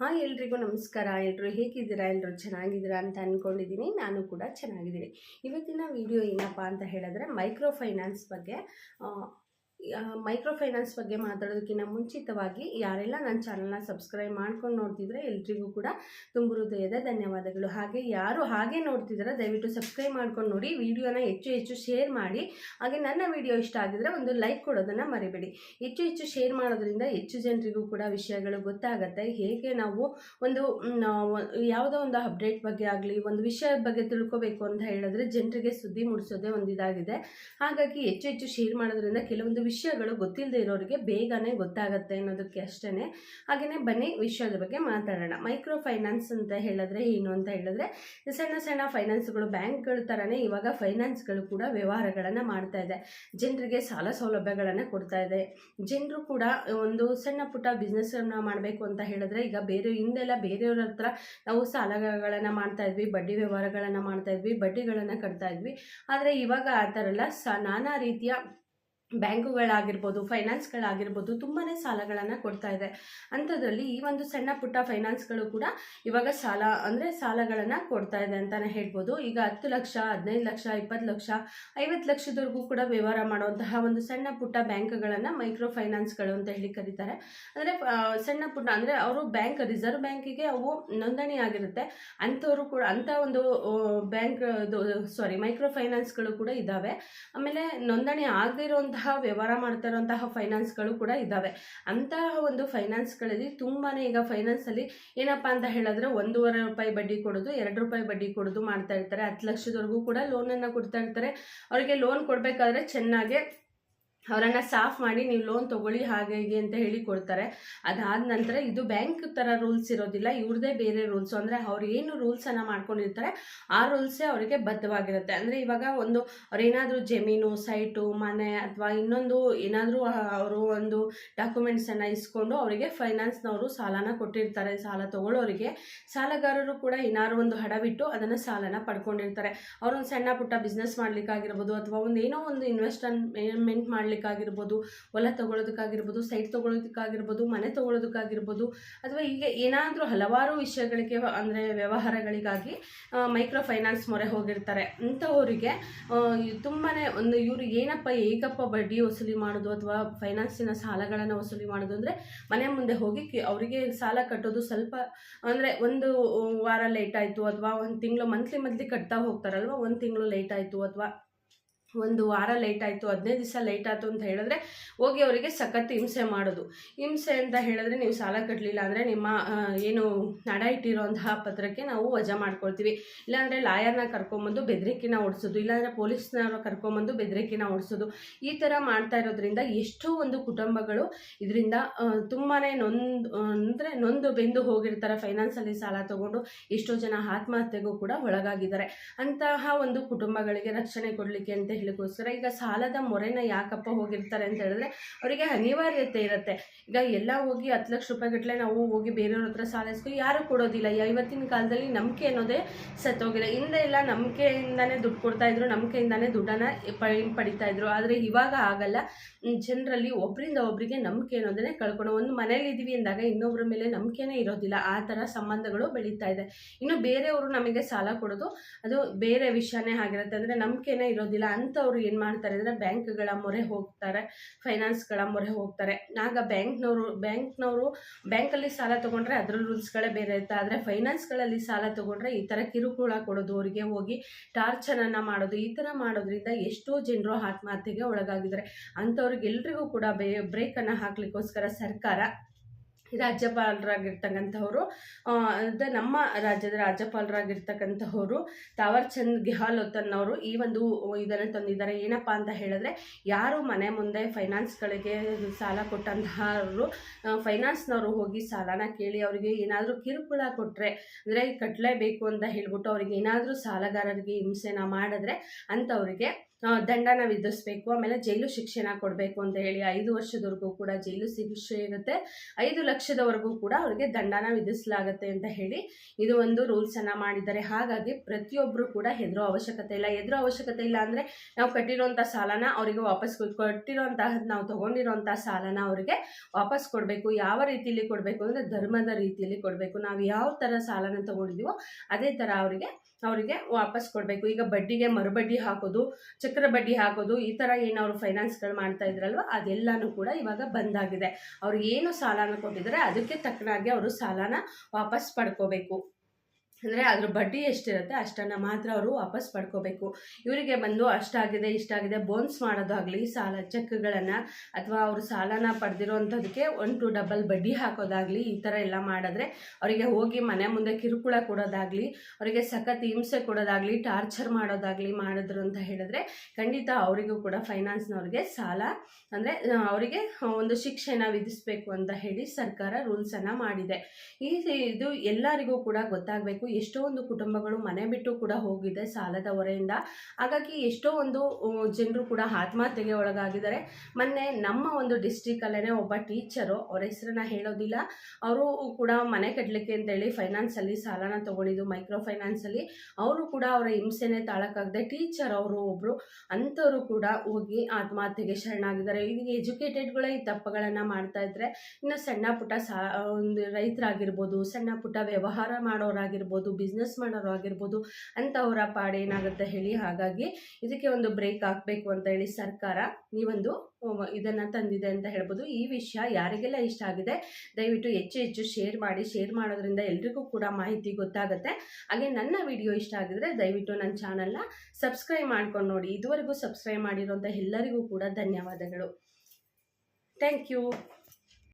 Hi ಎಲ್ರಿಗೂ ನಮಸ್ಕಾರ. ಎಲ್ಲರೂ ಹೇಗಿದ್ದೀರಾ? ಎಲ್ಲರೂ ಚೆನ್ನಾಗಿದ್ದೀರಾ ಅಂತ ಅಂದ್ಕೊಂಡಿದ್ದೀನಿ ನಾನು ಕೂಡ ಚೆನ್ನಾಗಿದ್ದೀನಿ. ಇವತ್ತಿನ ವಿಡಿಯೋ ಏನಪ್ಪ ಅಂತ ಹೇಳಿದ್ರೆ ಮೈಕ್ರೋ ಫೈನಾನ್ಸ್ ಬಗ್ಗೆ. ಮೈಕ್ರೋ ಫೈನಾನ್ಸ್ ಬಗ್ಗೆ ಮಾತಾಡೋದಕ್ಕಿಂತ ಮುಂಚಿತವಾಗಿ ಯಾರೆಲ್ಲ ನನ್ನ ಚಾನಲ್ನ ಸಬ್ಸ್ಕ್ರೈಬ್ ಮಾಡ್ಕೊಂಡು ನೋಡ್ತಿದ್ರೆ ಎಲ್ರಿಗೂ ಕೂಡ ತುಂಬ ಹೃದಯದ ಧನ್ಯವಾದಗಳು. ಹಾಗೆ ಯಾರು ಹಾಗೆ ನೋಡ್ತಿದ್ರೆ, ದಯವಿಟ್ಟು ಸಬ್ಸ್ಕ್ರೈಬ್ ಮಾಡ್ಕೊಂಡು ನೋಡಿ, ವಿಡಿಯೋನ ಹೆಚ್ಚು ಹೆಚ್ಚು ಶೇರ್ ಮಾಡಿ. ಹಾಗೆ ನನ್ನ ವಿಡಿಯೋ ಇಷ್ಟ ಆಗಿದ್ರೆ ಒಂದು ಲೈಕ್ ಕೊಡೋದನ್ನು ಮರಿಬೇಡಿ. ಹೆಚ್ಚು ಹೆಚ್ಚು ಶೇರ್ ಮಾಡೋದ್ರಿಂದ ಹೆಚ್ಚು ಜನರಿಗೂ ಕೂಡ ವಿಷಯಗಳು ಗೊತ್ತಾಗುತ್ತೆ. ಹೇಗೆ ನಾವು ಒಂದು ಯಾವುದೋ ಒಂದು ಅಪ್ಡೇಟ್ ಬಗ್ಗೆ ಆಗಲಿ, ಒಂದು ವಿಷಯದ ಬಗ್ಗೆ ತಿಳ್ಕೊಬೇಕು ಅಂತ ಹೇಳಿದ್ರೆ ಜನರಿಗೆ ಸುದ್ದಿ ಮೂಡಿಸೋದೇ ಒಂದು ಇದಾಗಿದೆ ಹಾಗಾಗಿ ಹೆಚ್ಚು ಹೆಚ್ಚು ಶೇರ್ ಮಾಡೋದ್ರಿಂದ ಕೆಲವೊಂದು ವಿಷಯಗಳು ಗೊತ್ತಿಲ್ಲದೆ ಇರೋರಿಗೆ ಬೇಗನೆ ಗೊತ್ತಾಗುತ್ತೆ ಅನ್ನೋದಕ್ಕೆ ಅಷ್ಟೇ ಹಾಗೆಯೇ ಬನ್ನಿ ವಿಷಯದ ಬಗ್ಗೆ ಮಾತಾಡೋಣ. ಮೈಕ್ರೋ ಫೈನಾನ್ಸ್ ಅಂತ ಹೇಳಿದ್ರೆ ಏನು ಅಂತ ಹೇಳಿದ್ರೆ ಸಣ್ಣ ಸಣ್ಣ ಫೈನಾನ್ಸ್ಗಳು ಬ್ಯಾಂಕ್ಗಳ ಥರನೇ ಇವಾಗ ಫೈನಾನ್ಸ್ಗಳು ಕೂಡ ವ್ಯವಹಾರಗಳನ್ನು ಮಾಡ್ತಾ ಇದೆ. ಜನರಿಗೆ ಸಾಲ ಸೌಲಭ್ಯಗಳನ್ನು ಕೊಡ್ತಾ ಇದೆ. ಜನರು ಕೂಡ ಒಂದು ಸಣ್ಣ ಪುಟ್ಟ ಬಿಸ್ನೆಸ್ಗಳನ್ನ ಮಾಡಬೇಕು ಅಂತ ಹೇಳಿದ್ರೆ, ಈಗ ಬೇರೆ ಹಿಂದೆಲ್ಲ ಬೇರೆಯವ್ರ ಹತ್ರ ನಾವು ಸಾಲಗಳನ್ನು ಮಾಡ್ತಾ ಇದ್ವಿ, ಬಡ್ಡಿ ವ್ಯವಹಾರಗಳನ್ನು ಮಾಡ್ತಾ ಇದ್ವಿ, ಬಡ್ಡಿಗಳನ್ನು ಕಟ್ತಾ ಇದ್ವಿ. ಆದರೆ ಇವಾಗ ಆ ಥರ ಎಲ್ಲ ಸ ನಾನಾ ರೀತಿಯ ಬ್ಯಾಂಕುಗಳಾಗಿರ್ಬೋದು, ಫೈನಾನ್ಸ್ಗಳಾಗಿರ್ಬೋದು ತುಂಬಾ ಸಾಲಗಳನ್ನು ಕೊಡ್ತಾ ಇದೆ. ಅಂಥದ್ರಲ್ಲಿ ಈ ಒಂದು ಸಣ್ಣ ಪುಟ್ಟ ಫೈನಾನ್ಸ್ಗಳು ಕೂಡ ಇವಾಗ ಸಾಲ ಅಂದರೆ ಸಾಲಗಳನ್ನು ಕೊಡ್ತಾ ಇದೆ ಅಂತಲೇ ಹೇಳ್ಬೋದು. ಈಗ ಹತ್ತು ಲಕ್ಷ, ಹದಿನೈದು ಲಕ್ಷ, ಇಪ್ಪತ್ತು ಲಕ್ಷ, ಐವತ್ತು ಲಕ್ಷದವರೆಗೂ ಕೂಡ ವ್ಯವಹಾರ ಮಾಡುವಂತಹ ಒಂದು ಸಣ್ಣ ಪುಟ್ಟ ಬ್ಯಾಂಕ್ಗಳನ್ನು ಮೈಕ್ರೋ ಫೈನಾನ್ಸ್ಗಳು ಅಂತ ಹೇಳಿ ಕರೀತಾರೆ. ಅಂದರೆ ಸಣ್ಣ ಪುಟ್ಟ ಅಂದರೆ ಅವರು ಬ್ಯಾಂಕ್, ರಿಸರ್ವ್ ಬ್ಯಾಂಕಿಗೆ ಅವು ನೋಂದಣಿ ಆಗಿರುತ್ತೆ. ಅಂಥವರು ಕೂಡ, ಅಂಥ ಒಂದು ಬ್ಯಾಂಕ್ ಸಾರಿ ಮೈಕ್ರೋ ಫೈನಾನ್ಸ್ಗಳು ಕೂಡ ಇದ್ದಾವೆ. ಆಮೇಲೆ ನೋಂದಣಿ ಆಗದೇ ಇರುವಂತಹ ವ್ಯವಹಾರ ಮಾಡ್ತಾ ಇರುವಂತಹ ಫೈನಾನ್ಸ್ಗಳು ಕೂಡ ಇದ್ದಾವೆ ಅಂತಹ ಒಂದು ಫೈನಾನ್ಸ್ಗಳಲ್ಲಿ ತುಂಬಾ ಈಗ ಫೈನಾನ್ಸಲ್ಲಿ ಏನಪ್ಪ ಅಂತ ಹೇಳಿದ್ರೆ ಒಂದೂವರೆ ರೂಪಾಯಿ ಬಡ್ಡಿ ಕೊಡೋದು, ಎರಡು ರೂಪಾಯಿ ಬಡ್ಡಿ ಕೊಡೋದು ಮಾಡ್ತಾ ಇರ್ತಾರೆ. ಹತ್ತು ಲಕ್ಷದವರೆಗೂ ಕೂಡ ಲೋನನ್ನು ಕೊಡ್ತಾ ಇರ್ತಾರೆ. ಅವರಿಗೆ ಲೋನ್ ಕೊಡಬೇಕಾದ್ರೆ ಚೆನ್ನಾಗಿ ಅವರನ್ನು ಸಾಫ್ ಮಾಡಿ ನೀವು ಲೋನ್ ತೊಗೊಳ್ಳಿ ಹಾಗೆ ಹೀಗೆ ಅಂತ ಹೇಳಿ ಕೊಡ್ತಾರೆ. ಅದಾದ ನಂತರ ಇದು ಬ್ಯಾಂಕ್ ಥರ ರೂಲ್ಸ್ ಇರೋದಿಲ್ಲ, ಇವ್ರದೇ ಬೇರೆ ರೂಲ್ಸು ಅಂದರೆ ಅವ್ರು ಏನು ರೂಲ್ಸನ್ನು ಮಾಡ್ಕೊಂಡಿರ್ತಾರೆ, ಆ ರೂಲ್ಸೇ ಅವರಿಗೆ ಬದ್ಧವಾಗಿರುತ್ತೆ. ಅಂದರೆ ಇವಾಗ ಒಂದು ಅವ್ರೇನಾದರೂ ಜಮೀನು ಸೈಟು ಮನೆ ಅಥವಾ ಇನ್ನೊಂದು ಏನಾದರೂ ಅವರು ಒಂದು ಡಾಕ್ಯುಮೆಂಟ್ಸನ್ನು ಇಸ್ಕೊಂಡು ಅವರಿಗೆ ಫೈನಾನ್ಸ್ನವರು ಸಾಲನ ಕೊಟ್ಟಿರ್ತಾರೆ. ಸಾಲ ತಗೊಳ್ಳೋರಿಗೆ ಸಾಲಗಾರರು ಕೂಡ ಏನಾದ್ರು ಒಂದು ಹಡವಿಟ್ಟು ಅದನ್ನು ಸಾಲನ ಪಡ್ಕೊಂಡಿರ್ತಾರೆ. ಅವರೊಂದು ಸಣ್ಣ ಪುಟ್ಟ ಬಿಸ್ನೆಸ್ ಮಾಡಲಿಕ್ಕಾಗಿರ್ಬೋದು ಅಥವಾ ಒಂದು ಏನೋ ಒಂದು ಇನ್ವೆಸ್ಟ್ಮೆಂಟ್ ಮಾಡಲಿಕ್ಕಾಗಿರ್ಬೋದು ಹೊಲ ತಗೊಳ್ಳೋದಕ್ಕಾಗಿರ್ಬೋದು ಸೈಟ್ ತೊಗೊಳೋದಕ್ಕಾಗಿರ್ಬೋದು ಮನೆ ತೊಗೊಳೋದಕ್ಕಾಗಿರ್ಬೋದು ಅಥವಾ ಹೀಗೆ ಏನಾದರೂ ಹಲವಾರು ವಿಷಯಗಳಿಗೆ ಅಂದರೆ ವ್ಯವಹಾರಗಳಿಗಾಗಿ ಮೈಕ್ರೋ ಫೈನಾನ್ಸ್ ಮೊರೆ ಹೋಗಿರ್ತಾರೆ. ಅಂಥವರಿಗೆ ತುಂಬಾ ಒಂದು ಇವರು ಏನಪ್ಪ ಏಕಪ್ಪ ಬಡ್ಡಿ ವಸೂಲಿ ಮಾಡೋದು ಅಥವಾ ಫೈನಾನ್ಸಿನ ಸಾಲಗಳನ್ನು ವಸೂಲಿ ಮಾಡೋದು ಅಂದರೆ ಮನೆ ಮುಂದೆ ಹೋಗಿ ಅವರಿಗೆ ಸಾಲ ಕಟ್ಟೋದು ಸ್ವಲ್ಪ, ಅಂದರೆ ಒಂದು ವಾರ ಲೇಟ್ ಆಯಿತು ಅಥವಾ ಒಂದು ತಿಂಗಳು ಮಂತ್ಲಿ ಮಂತ್ಲಿ ಕಟ್ತಾ ಹೋಗ್ತಾರಲ್ವ, ಒಂದು ತಿಂಗಳು ಲೇಟ್ ಆಯಿತು ಅಥವಾ ಒಂದು ವಾರ ಲೇಟ್ ಆಯಿತು, ಹದಿನೈದು ದಿವಸ ಲೇಟ್ ಆಯಿತು ಅಂತ ಹೇಳಿದ್ರೆ ಹೋಗಿ ಅವರಿಗೆ ಸಖತ್ ಹಿಂಸೆ ಮಾಡೋದು. ಹಿಂಸೆ ಅಂತ ಹೇಳಿದ್ರೆ ನೀವು ಸಾಲ ಕಟ್ಟಲಿಲ್ಲ ಅಂದರೆ ನಿಮ್ಮ ಏನು ನಡ ಇಟ್ಟಿರೋಂತಹ ಪತ್ರಕ್ಕೆ ನಾವು ವಜಾ ಮಾಡ್ಕೊಳ್ತೀವಿ. ಇಲ್ಲಾಂದರೆ ಲಾಯರ್ನ ಕರ್ಕೊಂಬಂದು ಬೆದರಿಕೆನ ಓಡಿಸೋದು, ಇಲ್ಲಾಂದರೆ ಪೊಲೀಸ್ನವ್ರ ಕರ್ಕೊಂಬಂದು ಬೆದರಿಕೆನ ಓಡಿಸೋದು. ಈ ಥರ ಮಾಡ್ತಾ ಇರೋದ್ರಿಂದ ಎಷ್ಟೋ ಒಂದು ಕುಟುಂಬಗಳು ಇದರಿಂದ ತುಂಬಾ ನೊಂದು ಅಂದರೆ ನೊಂದು ಬೆಂದು ಹೋಗಿರ್ತಾರೆ. ಫೈನಾನ್ಸಲ್ಲಿ ಸಾಲ ತಗೊಂಡು ಎಷ್ಟೋ ಜನ ಆತ್ಮಹತ್ಯೆಗೂ ಕೂಡ ಒಳಗಾಗಿದ್ದಾರೆ. ಅಂತಹ ಒಂದು ಕುಟುಂಬಗಳಿಗೆ ರಕ್ಷಣೆ ಕೊಡಲಿಕ್ಕೆ ಅಂತ ಹೇಳಿಕೋಸ್ಕರ ಈಗ ಸಾಲದ ಮೊರೆನ ಯಾಕಪ್ಪ ಹೋಗಿರ್ತಾರೆ ಅಂತ ಹೇಳಿದ್ರೆ ಅವರಿಗೆ ಅನಿವಾರ್ಯತೆ ಇರುತ್ತೆ. ಈಗ ಎಲ್ಲ ಹೋಗಿ ಹತ್ತು ಲಕ್ಷ ರೂಪಾಯಿ ಗಟ್ಟಲೆ ನಾವು ಹೋಗಿ ಬೇರೆಯವ್ರ ಹತ್ರ ಸಾಲ ಇಸ್ಕೊ, ಯಾರು ಕೊಡೋದಿಲ್ಲ. ಇವತ್ತಿನ ಕಾಲದಲ್ಲಿ ನಂಬಿಕೆ ಅನ್ನೋದೇ ಸತ್ತೋಗಿದೆ. ಹಿಂದೆ ಎಲ್ಲ ನಂಬಿಕೆಯಿಂದಾನೇ ದುಡ್ಡು ಕೊಡ್ತಾ ಇದ್ರು, ನಂಬಿಕೆಯಿಂದಾನೇ ದುಡ್ಡನ್ನು ಪಡಿ ಪಡಿತಾ ಇದ್ರು. ಆದರೆ ಇವಾಗ ಆಗಲ್ಲ ಜನರಲ್ಲಿ ಒಬ್ಬರಿಂದ ಒಬ್ಬರಿಗೆ ನಂಬಿಕೆ ಅನ್ನೋದನ್ನೇ ಕಳ್ಕೊಂಡು ಒಂದು ಮನೇಲಿ ಇದೀವಿ ಅಂದಾಗ ಇನ್ನೊಬ್ಬರ ಮೇಲೆ ನಂಬಿಕೆನೇ ಇರೋದಿಲ್ಲ. ಆ ಥರ ಸಂಬಂಧಗಳು ಬೆಳೀತಾ ಇದೆ. ಇನ್ನು ಬೇರೆಯವರು ನಮಗೆ ಸಾಲ ಕೊಡೋದು ಅದು ಬೇರೆ ವಿಷಯನೇ ಆಗಿರುತ್ತೆ. ಅಂದರೆ ನಂಬಿಕೆನೇ ಇರೋದಿಲ್ಲ ಅಂಥವ್ರು ಏನು ಮಾಡ್ತಾರೆ ಅಂದರೆ ಬ್ಯಾಂಕ್ಗಳ ಮೊರೆ ಹೋಗ್ತಾರೆ, ಫೈನಾನ್ಸ್ಗಳ ಮೊರೆ ಹೋಗ್ತಾರೆ. ಆಗ ಬ್ಯಾಂಕ್ನವರು ಬ್ಯಾಂಕ್ನವರು ಬ್ಯಾಂಕಲ್ಲಿ ಸಾಲ ತೊಗೊಂಡ್ರೆ ಅದರ ರೂಲ್ಸ್ಗಳೇ ಬೇರೆ ಇರುತ್ತೆ ಆದರೆ ಫೈನಾನ್ಸ್ಗಳಲ್ಲಿ ಸಾಲ ತೊಗೊಂಡ್ರೆ ಈ ಥರ ಕಿರುಕುಳ ಕೊಡೋದು, ಅವರಿಗೆ ಹೋಗಿ ಟಾರ್ಚರನ್ನು ಮಾಡೋದು, ಈ ಥರ ಮಾಡೋದ್ರಿಂದ ಎಷ್ಟೋ ಜನರು ಆತ್ಮಹತ್ಯೆಗೆ ಒಳಗಾಗಿದ್ದಾರೆ. ಅಂಥವ್ರಿಗೆಲ್ರಿಗೂ ಕೂಡ ಬೇ, ಬ್ರೇಕನ್ನು ಹಾಕ್ಲಿಕ್ಕೋಸ್ಕರ ಸರ್ಕಾರ ರಾಜ್ಯಪಾಲರಾಗಿರ್ತಕ್ಕಂಥವ್ರು. ಅಂದರೆ ಅದೇ ನಮ್ಮ ರಾಜ್ಯದ ರಾಜ್ಯಪಾಲರಾಗಿರ್ತಕ್ಕಂಥವ್ರು ತಾವರ್ ಚಂದ್ ಗೆಹ್ಲೋಟ್ ಅನ್ನೋರು ಈ ಒಂದು ಇದನ್ನು ತಂದಿದ್ದಾರೆ. ಏನಪ್ಪ ಅಂತ ಹೇಳಿದ್ರೆ ಯಾರು ಮನೆ ಮುಂದೆ ಫೈನಾನ್ಸ್ಗಳಿಗೆ ಸಾಲ ಕೊಟ್ಟಂತಹವರು ಫೈನಾನ್ಸ್ನವರು ಹೋಗಿ ಸಾಲನ ಕೇಳಿ ಅವರಿಗೆ ಏನಾದರೂ ಕಿರುಕುಳ ಕೊಟ್ಟರೆ ಅಂದರೆ ಕಟ್ಟಲೇಬೇಕು ಅಂತ ಹೇಳ್ಬಿಟ್ಟು ಅವ್ರಿಗೆ ಏನಾದರೂ ಸಾಲಗಾರರಿಗೆ ಹಿಂಸೆನ ಮಾಡಿದ್ರೆ ಅಂಥವ್ರಿಗೆ ದಂಡನ ವಿಧಿಸ್ಬೇಕು, ಆಮೇಲೆ ಜೈಲು ಶಿಕ್ಷೆನ ಕೊಡಬೇಕು ಅಂತ ಹೇಳಿ ಐದು ವರ್ಷದವರೆಗೂ ಕೂಡ ಜೈಲು ಶಿಕ್ಷೆ ಇರುತ್ತೆ. ಐದು ಲಕ್ಷದವರೆಗೂ ಕೂಡ ಅವರಿಗೆ ದಂಡನ ವಿಧಿಸಲಾಗುತ್ತೆ ಅಂತ ಹೇಳಿ ಇದು ಒಂದು ರೂಲ್ಸನ್ನು ಮಾಡಿದ್ದಾರೆ. ಹಾಗಾಗಿ ಪ್ರತಿಯೊಬ್ಬರು ಕೂಡ ಹೆದರೋ ಅವಶ್ಯಕತೆ ಇಲ್ಲ. ಹೆದರೋ ಅವಶ್ಯಕತೆ ಇಲ್ಲ ಅಂದರೆ ನಾವು ಕಟ್ಟಿರೋಂಥ ಸಾಲನ ಅವರಿಗೆ ವಾಪಸ್ ಕೊಡ್- ಕೊಟ್ಟಿರೋಂತಹ ನಾವು ತೊಗೊಂಡಿರೋಂಥ ಸಾಲನ ಅವರಿಗೆ ವಾಪಸ್ ಕೊಡಬೇಕು. ಯಾವ ರೀತಿಯಲ್ಲಿ ಕೊಡಬೇಕು ಅಂದರೆ ಧರ್ಮದ ರೀತಿಯಲ್ಲಿ ಕೊಡಬೇಕು. ನಾವು ಯಾವ ಥರ ಸಾಲನ ತೊಗೊಂಡಿದ್ದೀವೋ ಅದೇ ಥರ ಅವರಿಗೆ ಅವರಿಗೆ ವಾಪಸ್ ಕೊಡಬೇಕು. ಈಗ ಬಡ್ಡಿಗೆ ಮರುಬಡ್ಡಿ ಹಾಕೋದು, ಚಕ್ರ ಬಡ್ಡಿ ಹಾಕೋದು, ಈ ಥರ ಏನು ಅವರು ಫೈನಾನ್ಸ್ಗಳು ಮಾಡ್ತಾ ಇದ್ರಲ್ವ, ಅದೆಲ್ಲನೂ ಕೂಡ ಇವಾಗ ಬಂದಾಗಿದೆ. ಅವ್ರಿಗೆ ಏನು ಸಾಲನ ಕೊಟ್ಟಿದ್ದಾರೆ, ಅದಕ್ಕೆ ತಕ್ಕನಾಗಿ ಅವರು ಸಾಲನ ವಾಪಸ್ ಪಡ್ಕೋಬೇಕು. ಅಂದರೆ ಅದ್ರ ಬಡ್ಡಿ ಎಷ್ಟಿರುತ್ತೆ ಅಷ್ಟನ್ನು ಮಾತ್ರ ಅವರು ವಾಪಸ್ ಪಡ್ಕೋಬೇಕು. ಇವರಿಗೆ ಬಂದು ಅಷ್ಟಾಗಿದೆ, ಇಷ್ಟಾಗಿದೆ ಬೋನ್ಸ್ ಮಾಡೋದಾಗಲಿ, ಸಾಲ ಚೆಕ್ಗಳನ್ನು ಅಥವಾ ಅವರು ಸಾಲನ ಪಡೆದಿರೋಂಥದ್ದಕ್ಕೆ ಒನ್ ಟು ಡಬಲ್ ಬಡ್ಡಿ ಹಾಕೋದಾಗಲಿ ಈ ಥರ ಎಲ್ಲ ಮಾಡಿದ್ರೆ ಅವರಿಗೆ ಹೋಗಿ ಮನೆ ಮುಂದೆ ಕಿರುಕುಳ ಕೊಡೋದಾಗಲಿ, ಅವರಿಗೆ ಸಖತ್ ಹಿಂಸೆ ಕೊಡೋದಾಗಲಿ ಟಾರ್ಚರ್ ಮಾಡೋದಾಗಲಿ ಮಾಡಿದ್ರು ಅಂತ ಹೇಳಿದ್ರೆ ಖಂಡಿತ ಅವರಿಗೂ ಕೂಡ ಫೈನಾನ್ಸ್ನವ್ರಿಗೆ ಸಾಲ ಅಂದರೆ ಅವರಿಗೆ ಒಂದು ಶಿಕ್ಷೆನ ವಿಧಿಸಬೇಕು ಅಂತ ಹೇಳಿ ಸರ್ಕಾರ ರೂಲ್ಸನ್ನು ಮಾಡಿದೆ. ಈ, ಇದು ಎಲ್ಲರಿಗೂ ಕೂಡ ಗೊತ್ತಾಗಬೇಕು ಎಷ್ಟೋ ಒಂದು ಕುಟುಂಬಗಳು ಮನೆ ಬಿಟ್ಟು ಕೂಡ ಹೋಗಿದೆ ಸಾಲದ ಹೊರೆಯಿಂದ. ಹಾಗಾಗಿ ಎಷ್ಟೋ ಒಂದು ಜನರು ಕೂಡ ಆತ್ಮಹತ್ಯೆಗೆ ಒಳಗಾಗಿದ್ದಾರೆ. ಮೊನ್ನೆ ನಮ್ಮ ಒಂದು ಡಿಸ್ಟಿಕಲ್ಲೇ ಒಬ್ಬ ಟೀಚರು ಅವ್ರ ಹೆಸರನ್ನ ಹೇಳೋದಿಲ್ಲ. ಅವರು ಕೂಡ ಮನೆ ಕಟ್ಟಲಿಕ್ಕೆ ಅಂತೇಳಿ ಫೈನಾನ್ಸಲ್ಲಿ ಸಾಲನ ತೊಗೊಂಡಿದ್ದು ಮೈಕ್ರೋ ಫೈನಾನ್ಸಲ್ಲಿ ಅವರು ಕೂಡ ಅವರ ಹಿಂಸೆನೇ ತಾಳಕ್ಕಾಗದೆ ಟೀಚರ್ ಅವರು ಒಬ್ಬರು ಅಂಥವರು ಕೂಡ ಹೋಗಿ ಆತ್ಮಹತ್ಯೆಗೆ ಶರಣಾಗಿದ್ದಾರೆ. ಈಗ ಎಜುಕೇಟೆಡ್ಗಳೇ ಈ ತಪ್ಪುಗಳನ್ನು ಮಾಡ್ತಾ ಇದ್ರೆ, ಇನ್ನು ಸಣ್ಣ ಪುಟ್ಟ ಸಾ, ಒಂದು ರೈತರಾಗಿರ್ಬೋದು, ಸಣ್ಣ ಪುಟ್ಟ ವ್ಯವಹಾರ ಮಾಡೋರಾಗಿರ್ಬೋದು ಬಿಸ್ನೆಸ್ ಮಾಡೋರು ಆಗಿರ್ಬೋದು, ಅಂಥವರ ಪಾಡೇನಾಗುತ್ತೆ ಹೇಳಿ ಹಾಗಾಗಿ ಇದಕ್ಕೆ ಒಂದು ಬ್ರೇಕ್ ಹಾಕಬೇಕು ಅಂತ ಹೇಳಿ ಸರ್ಕಾರ ಒಂದು ಇದನ್ನು ತಂದಿದೆ ಅಂತ ಹೇಳ್ಬೋದು. ಈ ವಿಷಯ ಯಾರಿಗೆಲ್ಲ ಇಷ್ಟ ಆಗಿದೆ, ದಯವಿಟ್ಟು ಹೆಚ್ಚು ಹೆಚ್ಚು ಶೇರ್ ಮಾಡಿ ಶೇರ್ ಮಾಡೋದ್ರಿಂದ ಎಲ್ರಿಗೂ ಕೂಡ ಮಾಹಿತಿ ಗೊತ್ತಾಗುತ್ತೆ. ಹಾಗೆ ನನ್ನ ವಿಡಿಯೋ ಇಷ್ಟ ಆಗಿದ್ರೆ ದಯವಿಟ್ಟು ನನ್ನ ಚಾನಲ್ನ ಸಬ್ಸ್ಕ್ರೈಬ್ ಮಾಡ್ಕೊಂಡು ನೋಡಿ. ಇದುವರೆಗೂ ಸಬ್ಸ್ಕ್ರೈಬ್ ಮಾಡಿರೋಂಥ ಎಲ್ಲರಿಗೂ ಕೂಡ ಧನ್ಯವಾದಗಳು. Thank you